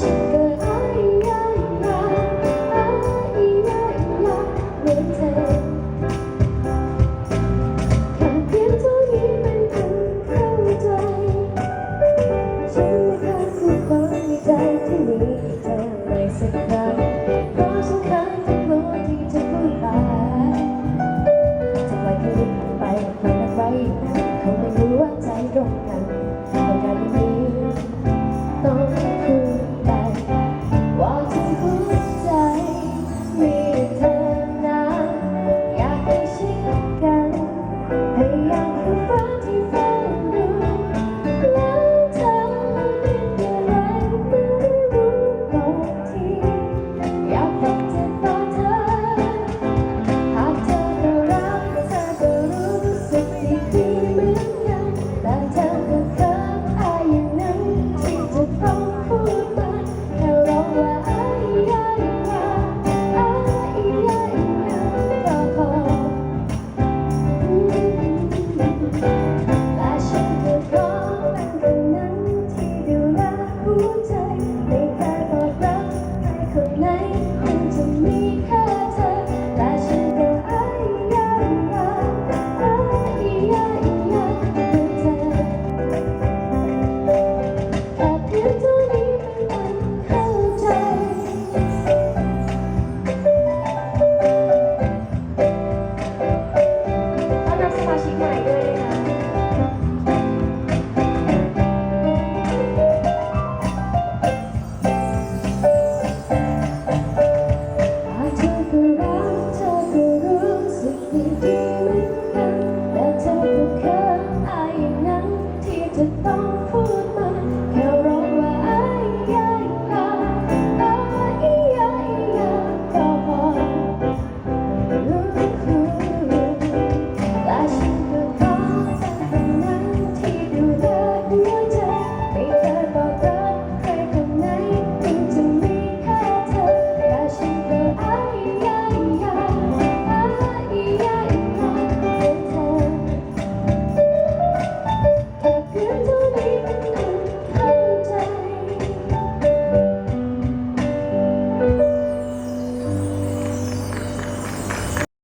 ฉันก็อายยยอายยยยมือนเธอแค่เพียงเท่านี้มันคงเข้าใจ ฉันไม่เคยพูความในใจที่มีเธอเลยสักครั้เพราะทุกครั้งที่กลัที่จะพูดไปจะปไร้ลึกไปคนนั้นไว้เขาไม่รู้ว่าใจตรงกัน ต้อง